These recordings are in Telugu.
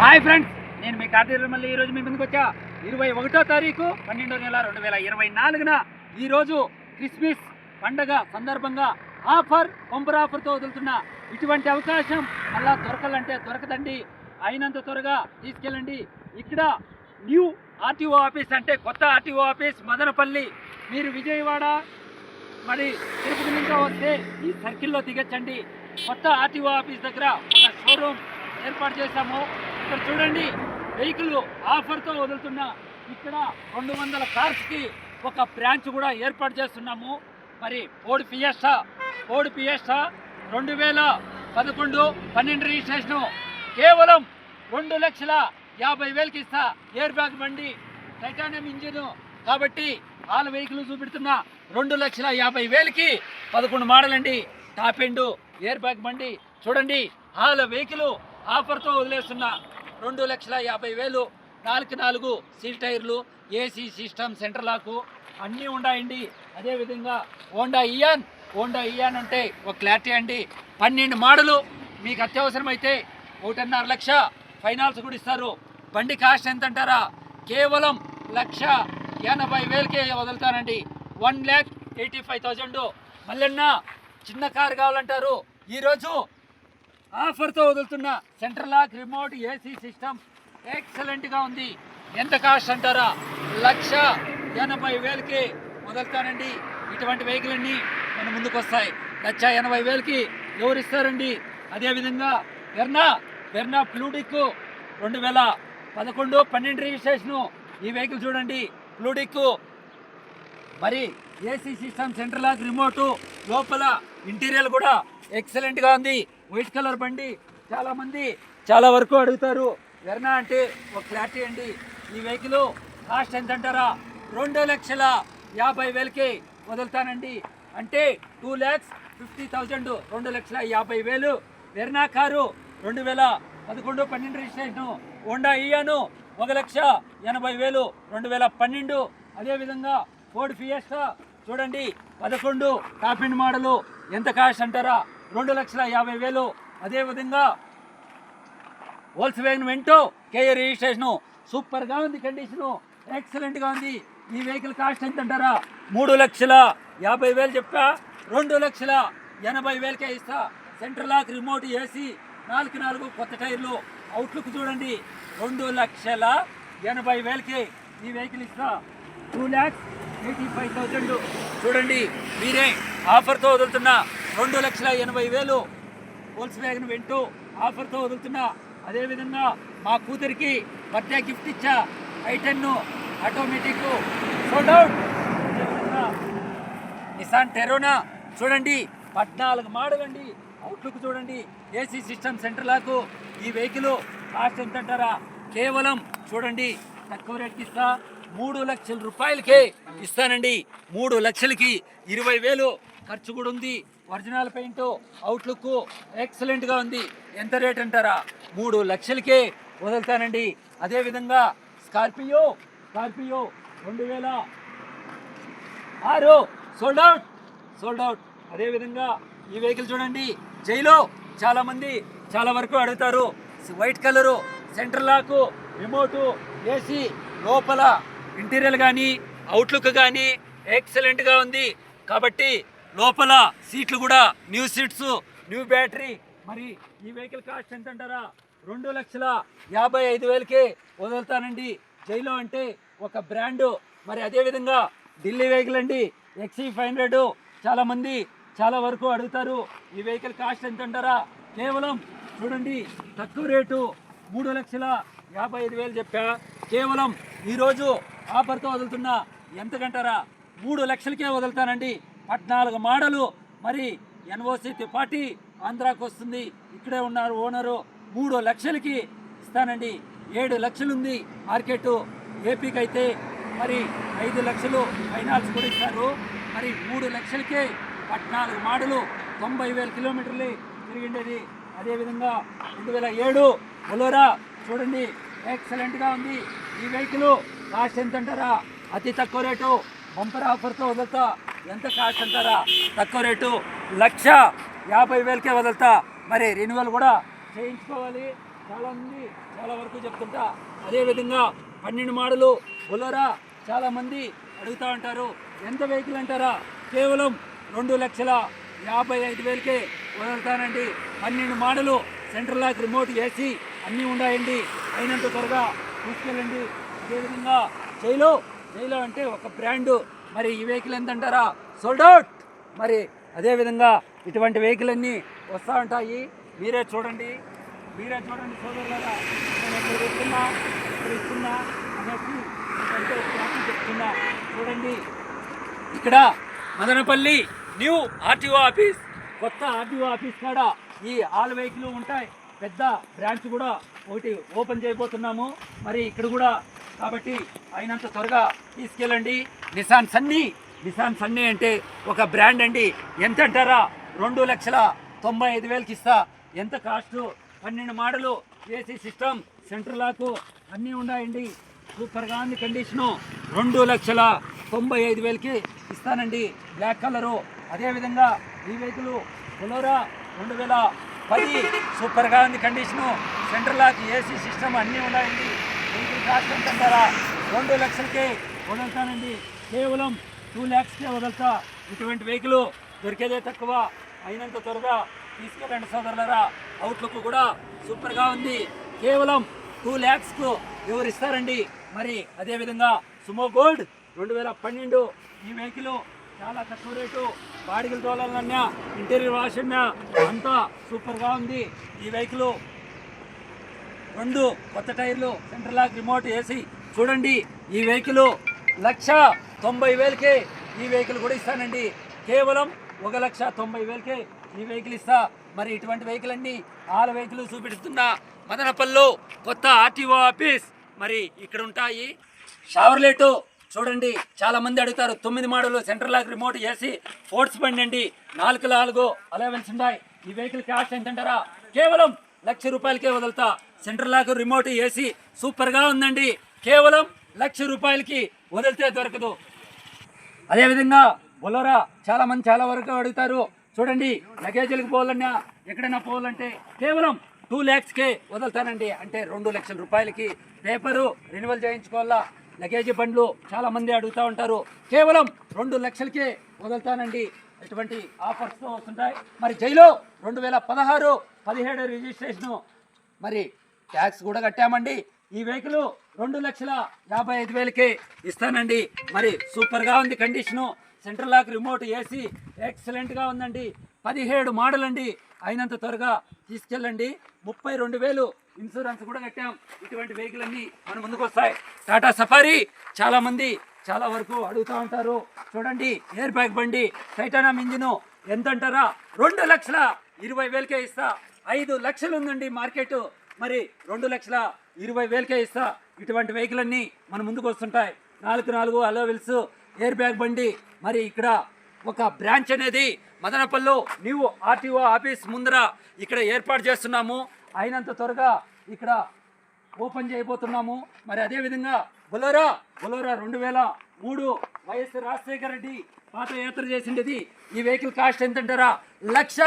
హాయ్ ఫ్రెండ్స్ నేను మీ కార్తీక మళ్ళీ ఈరోజు మీ ముందుకు వచ్చా. ఇరవై ఒకటో తారీఖు పన్నెండో నెల రెండు వేల ఇరవై నాలుగున ఈరోజు క్రిస్మస్ పండగ సందర్భంగా ఆఫర్ పంపర్ ఆఫర్తో వదులుతున్న ఇటువంటి అవకాశం మళ్ళా దొరకాలంటే దొరకదండి. అయినంత త్వరగా తీసుకెళ్ళండి. ఇక్కడ న్యూ ఆర్టీఓ ఆఫీస్ అంటే కొత్త ఆర్టీఓ ఆఫీస్ మదనపల్లి. మీరు విజయవాడ మరి తిరుపతి నుంచి వస్తే ఈ సర్కిల్లో దిగచ్చండి. కొత్త ఆర్టీఓ ఆఫీస్ దగ్గర ఒక షోరూమ్ ఏర్పాటు చేశాము. ఇక్కడ చూడండి వెహికల్ ఆఫర్తో వదులుతున్న ఇక్కడ రెండు వందల కార్స్కి ఒక బ్రాంచ్ కూడా ఏర్పాటు చేస్తున్నాము. మరి ఫోర్డ్ ఫియస్టా ఫోర్డ్ ఫియస్టా రెండు వేల పదకొండు పన్నెండు రిజిస్ట్రేషను కేవలం రెండు లక్షల యాభై వేలకి ఇస్తా. ఎయిర్ బ్యాగ్ బండి టైటానియం ఇంజిన్ కాబట్టి ఆల వెహికల్ చూపెడుతున్న రెండు లక్షల యాభై వేలకి పదకొండు మోడల్ అండి టాప్ ఎండ్ ఎయిర్ బ్యాగ్ బండి. చూడండి ఆల వెహికల్ ఆఫర్తో వదిలేస్తున్న రెండు లక్షల యాభై వేలు నాలుగు నాలుగు సీల్ టైర్లు ఏసీ సిస్టమ్ సెంటర్ లాకు అన్నీ ఉన్నాయండి అదేవిధంగా హోండా ఇయాన్ హోండా ఇయాన్ అంటే ఒక క్లారిటీ అండి. పన్నెండు మోడలు మీకు అత్యవసరమైతే ఒకటిన్నర లక్ష ఫైనాన్స్ కూడా ఇస్తారు. బండి కాస్ట్ ఎంత అంటారా కేవలం లక్ష ఎనభై వేలకే వదులుతానండి one lakh eighty five thousand. మళ్ళీ చిన్న కారు కావాలంటారు. ఈరోజు ఆఫర్తో వదులుతున్న central lock remote AC system ఎక్సలెంట్గా ఉంది. ఎంత కాస్ట్ అంటారా? లక్ష ఎనభై వేలకి వదులుతానండి. ఇటువంటి వెహికల్ అన్ని మన ముందుకు వస్తాయి లక్ష ఎనభై వేలకి ఎవరు ఇస్తారండి అదేవిధంగా వెర్నా వెర్నా ఫ్లూడిక్ రెండు వేల పదకొండు పన్నెండు రిజిస్ట్రేషను ఈ వెహికల్ చూడండి. ఫ్లూడిక్ మరి AC system central lock remote లోపల ఇంటీరియర్ కూడా ఎక్సలెంట్గా ఉంది. వైట్ కలర్ బండి చాలా మంది చాలా వరకు అడుగుతారు. వెర్నా అంటే ఒక క్లారిటీ అండి. ఈ వెహికల్ కాస్ట్ ఎంత అంటారా రెండు లక్షల యాభై వేలకి వదులుతానండి. అంటే టూ ల్యాక్స్ ఫిఫ్టీ థౌజండ్ రెండు లక్షల యాభై వేలు. వెర్నా కారు రెండు వేల పదకొండు పన్నెండు రిజిస్ట్రేషను హోండా ఇయాను ఒక లక్ష ఎనభై వేలు రెండు వేల పన్నెండు. అదేవిధంగా ఫోర్డ్ ఫియస్టా చూడండి పదకొండు టాప్ ఎండ్ మోడలు. ఎంత కాస్ట్ అంటారా? రెండు లక్షల యాభై వేలు. అదేవిధంగా Volkswagen Vento KA registration సూపర్గా ఉంది కండిషను ఎక్సలెంట్గా ఉంది. ఈ వెహికల్ కాస్ట్ ఎంత అంటారా? మూడు లక్షల యాభై వేలు చెప్పా రెండు లక్షల ఎనభై వేలకే ఇస్తా. సెంటర్ లాక్ రిమోట్ ఏసీ నాలుగు నాలుగు కొత్త టైర్లు. అవుట్లుక్ చూడండి. రెండు లక్షల ఎనభై వేలకి ఈ వెహికల్ ఇస్తా. Two lakhs eighty five thousand చూడండి. మీరే ఆఫర్తో వదులుతున్న రెండు లక్షల ఎనభై వేలు హోల్స్ వ్యాగన్ వింటూ ఆఫర్తో వదులుతున్నా అదేవిధంగా మా కూతురికి బర్త్డే గిఫ్ట్ ఇచ్చా ఐటెన్ను ఆటోమేటిక్ సోల్డ్ నిసాన్ టెరోనా చూడండి పద్నాలుగు మాడలండి అవుట్లుక్ చూడండి ఏసీ సిస్టమ్ సెంటర్లకు ఈ వెహికల్ కాస్ట్ ఎంత అంటారా కేవలం చూడండి తక్కువ రేట్కి ఇస్తా. మూడు లక్షల రూపాయలకే ఇస్తానండి. మూడు లక్షలకి ఇరవై వేలు ఖర్చు కూడా ఉంది. ఒరిజినల్ పెయింట్ అవుట్లుక్ ఎక్సలెంట్గా ఉంది. ఎంత రేట్ అంటారా? మూడు లక్షలకే వదులుతానండి. అదేవిధంగా స్కార్పియో స్కార్పియో రెండు వేల ఆరు. సోల్డ్ అవుట్ సోల్డ్ అవుట్ అదేవిధంగా ఈ వెహికల్ చూడండి. జైలో చాలామంది చాలా వరకు అడుగుతారు. White colour centre lock remote AC లోపల ఇంటీరియర్ కానీ అవుట్లుక్ కానీ ఎక్సలెంట్గా ఉంది. కాబట్టి లోపల సీట్లు కూడా న్యూ సీట్స్ న్యూ బ్యాటరీ. మరి ఈ వెహికల్ కాస్ట్ ఎంత అంటారా రెండు లక్షల యాభై ఐదు వేలకే వదులుతానండి. జైలో అంటే ఒక బ్రాండు. మరి అదేవిధంగా ఢిల్లీ వెహికల్ అండి. ఎక్సీ ఫైవ్ హండ్రెడ్. చాలామంది చాలా వరకు అడుగుతారు ఈ వెహికల్ కాస్ట్ ఎంత అంటారా కేవలం చూడండి తక్కువ రేటు మూడు లక్షల యాభై ఐదు వేలు చెప్పా. కేవలం ఈరోజు ఆఫర్తో వదులుతున్నా ఎంతకంటారా? మూడు లక్షలకే వదులుతానండి. పద్నాలుగు మోడలు మరి ఎన్ఓసి త్రిపాఠి ఆంధ్రాకు వస్తుంది. ఇక్కడే ఉన్నారు ఓనరు. మూడు లక్షలకి ఇస్తానండి. ఏడు లక్షలు ఉంది మార్కెట్. ఏపీకి అయితే మరి ఐదు లక్షలు ఫైనాన్స్ కూడా ఇస్తారు. మరి మూడు లక్షలకే పద్నాలుగు మాడలు తొంభై వేల కిలోమీటర్లు తిరిగిండేది. అదేవిధంగా రెండు వేల ఏడు బొలోరా చూడండి. ఎక్సలెంట్గా ఉంది. ఈ వెహికల్ కాస్ట్ ఎంత అంటారా అతి తక్కువ రేటు బంపర్ ఆఫర్తో వదులుతా. ఎంత కాస్ట్ అంటారా? తక్కువ రేటు. లక్ష యాభై వేలకే వదులుతా. మరి రెన్యువల్ కూడా చేయించుకోవాలి. చాలామంది చాలా వరకు చెప్తుంటా. అదేవిధంగా పన్నెండు మాడలు బొలరా చాలామంది అడుగుతూ ఉంటారు. ఎంత వెహికల్ అంటారా? కేవలం రెండు లక్షల యాభై ఐదు వేలకే వదులుతానండి. పన్నెండు model central lock remote AC అన్నీ ఉన్నాయండి. అయినంత త్వరగా తీసుకెళ్ళండి. అదేవిధంగా జైలో జైలో అంటే ఒక బ్రాండు. మరి ఈ వెహికల్ ఎంత అంటారా సోల్డ్ అవుట్ మరి అదేవిధంగా ఇటువంటి వెహికల్ అన్నీ వస్తూ ఉంటాయి. మీరే చూడండి. మీరే చూడండి సోదరులారా. నేను ఎక్కడ ఇస్తున్నా ఇక్కడ ఇస్తున్నా అనేసి చెప్తున్నా. చూడండి. ఇక్కడ మదనపల్లి న్యూ ఆర్టీఓ ఆఫీస్. కొత్త ఆర్టీఓ ఆఫీస్ కాడ ఈ ఆల్ వెహికల్ ఉంటాయి. పెద్ద బ్రాంచ్ కూడా ఒకటి ఓపెన్ చేయబోతున్నాము. మరి ఇక్కడ కూడా కాబట్టి అయినంత త్వరగా తీసుకెళ్ళండి. నిసాన్ సన్నీ నిసాన్ సన్నీ అంటే ఒక బ్రాండ్ అండి. ఎంత అంటారా రెండు లక్షల తొంభై ఐదు వేలకి ఇస్తా. ఎంత కాస్ట్ పన్నెండు మోడలు ఏసీ సిస్టమ్ సెంటర్ లాకు అన్నీ ఉన్నాయండి. సూపర్గా ఉంది కండిషను రెండు లక్షల తొంభై ఐదు వేలకి ఇస్తానండి. బ్లాక్ కలరు అదేవిధంగా ఈ వెహికల్ బొలోరా రెండు వేల పది. సూపర్గా ఉంది condition centre lock AC system అన్నీ ఉన్నాయండి. వెహికల్ కాస్ట్ రెండు లక్షలకే వదులుతానండి. కేవలం టూ ల్యాక్స్కే వదులుతా. ఇటువంటి వెహికల్ దొరికేదే తక్కువ. అయినంత త్వరగా తీసుకెళ్ళండి సోదరులరా. అవుట్లుక్ కూడా సూపర్గా ఉంది. కేవలం టూ ల్యాక్స్కు ఎవరు ఇస్తారండి మరి అదేవిధంగా సుమో గోల్డ్ రెండు వేల పన్నెండు. ఈ వెహికల్ చాలా తక్కువ రేటు. బాడిగల తోలాలన్నా ఇంటీరియర్ వాష్ అన్నా అంతా సూపర్గా ఉంది. ఈ వెహికల్ రెండు కొత్త టైర్లు సెంటర్ లాక్ రిమోట్ వేసి చూడండి ఈ వెహికల్ లక్ష తొంభై వేలకే ఈ వెహికల్ కూడా ఇస్తానండి. కేవలం ఒక లక్ష తొంభై వేలకే ఈ వెహికల్ ఇస్తా. మరి ఇటువంటి వెహికల్ అన్ని ఆల వెహికల్ చూపెడుతున్నా మదనపల్లిలో కొత్త ఆర్టీఓ ఆఫీస్. మరి ఇక్కడ ఉంటాయి. షవర్లేటు చూడండి చాలా మంది అడుగుతారు. తొమ్మిది మోడలు సెంట్రల్ లాక్ రిమోట్ వేసి ఫోర్స్ బండి అండి. నాలుగు నాలుగు అలవెన్స్ ఉన్నాయి ఈ వెహికల్ క్యాష్ ఎంత అంటారా? కేవలం లక్ష రూపాయలకే వదులుతా. సెంట్రల్ లాక్ రిమోట్ ఏసీ సూపర్గా ఉందండి. కేవలం లక్ష రూపాయలకి వదిలితే దొరకదు. అదేవిధంగా బొలోరా చాలామంది చాలా వరకు అడుగుతారు. చూడండి లగేజీలకు పోవాలన్నా ఎక్కడైనా పోవాలంటే కేవలం టూ ల్యాక్స్కే వదులుతానండి. అంటే రెండు లక్షల రూపాయలకి పేపరు రెన్యువల్ చేయించుకోవాలా? లగేజీ బండ్లు చాలా మంది అడుగుతూ ఉంటారు. కేవలం రెండు లక్షలకే వదులుతానండి. ఇటువంటి ఆఫర్స్ వస్తుంటాయి. మరి జైలో రెండు వేల పదహారు పదిహేడు రిజిస్ట్రేషను మరి ట్యాక్స్ కూడా కట్టామండి. ఈ వెహికల్ రెండు లక్షల యాభై ఐదు వేలకే ఇస్తానండి. మరి సూపర్గా ఉంది condition. Central lock remote AC ఎక్సలెంట్గా ఉందండి. పదిహేడు మోడల్ అండి అయినంత త్వరగా తీసుకెళ్ళండి. ముప్పై రెండు వేలు ఇన్సూరెన్స్ కూడా కట్టాం. ఇటువంటి వెహికల్ అన్నీ మన ముందుకు వస్తాయి. టాటా సఫారీ చాలామంది చాలా వరకు అడుగుతూ ఉంటారు. చూడండి ఎయిర్ బ్యాగ్ బండి టైటానం ఇంజిను ఎంత అంటారా రెండు లక్షల ఇరవై వేలకే ఇస్తా. ఐదు లక్షలు ఉందండి మార్కెట్. మరి రెండు లక్షల ఇరవై వేలకే ఇస్తా. ఇటువంటి వెహికల్ అన్నీ మన ముందుకు వస్తుంటాయి. నాలుగు నాలుగు అలోవెల్స్ ఎయిర్ బ్యాగ్ బండి. మరి ఇక్కడ ఒక బ్రాంచ్ అనేది మదనపల్లి న్యూ ఆర్టీఓ ఆఫీస్ ముందర ఇక్కడ ఏర్పాటు చేస్తున్నాము. అయినంత త్వరగా ఇక్కడ ఓపెన్ చేయబోతున్నాము. మరి అదేవిధంగా బొలోరా బొలోరా రెండు వేల మూడు వైఎస్ రాజశేఖర రెడ్డి పాదయాత్ర చేసిండేది. ఈ వెహికల్ కాస్ట్ ఎంత అంటారా లక్ష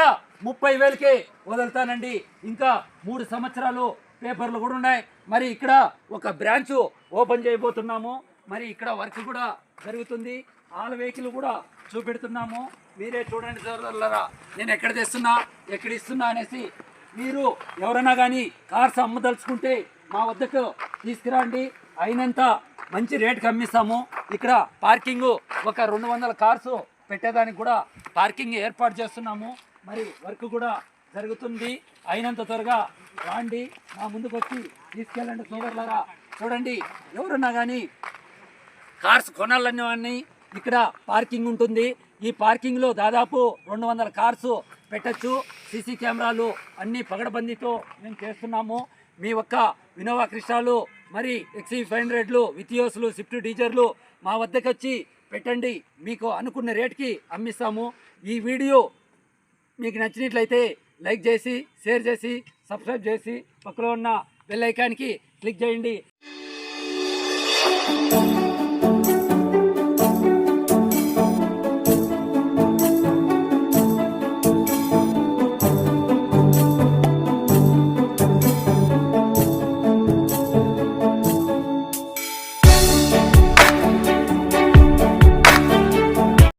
ముప్పై వేలకే వదులుతానండి. ఇంకా మూడు సంవత్సరాలు పేపర్లు కూడా ఉన్నాయి. మరి ఇక్కడ ఒక బ్రాంచ్ ఓపెన్ చేయబోతున్నాము. మరి ఇక్కడ వర్క్ కూడా జరుగుతుంది. ఆల్ వెహికల్ కూడా చూపెడుతున్నాము. మీరే చూడండి సోదరులరా నేను ఎక్కడ తెస్తున్నా ఎక్కడ ఇస్తున్నా అనేసి మీరు ఎవరైనా కానీ కార్స్ అమ్మదలుచుకుంటే మా వద్దకు తీసుకురండి. అయినంత మంచి రేటుకి అమ్మిస్తాము ఇక్కడ పార్కింగ్ ఒక రెండు వందల కార్స్ పెట్టేదానికి కూడా పార్కింగ్ ఏర్పాటు చేస్తున్నాము. మరి వర్క్ కూడా జరుగుతుంది. అయినంత త్వరగా రాండి. మా ముందుకు వచ్చి తీసుకెళ్ళండి సోదరులారా. చూడండి ఎవరున్నా కానీ కార్స్ కొనాలనేవాడిని ఇక్కడ పార్కింగ్ ఉంటుంది. ఈ పార్కింగ్లో దాదాపు రెండు వందల కార్స్ పెట్టచ్చు. సీసీ కెమెరాలు అన్ని పగడబందీతో మేము చేస్తున్నాము. మీ ఒక్క వినోవా క్రిస్టాలు మరి ఎక్సీ ఫైవ్ హండ్రెడ్లు విథియోస్లు స్విఫ్ట్ డీజర్లు మా వద్దకు వచ్చి పెట్టండి. మీకు అనుకున్న రేట్కి అమ్మిస్తాము. ఈ వీడియో మీకు నచ్చినట్లయితే లైక్ చేసి షేర్ చేసి సబ్స్క్రైబ్ చేసి పక్కలో ఉన్న బెల్ ఐకాన్కి క్లిక్ చేయండి.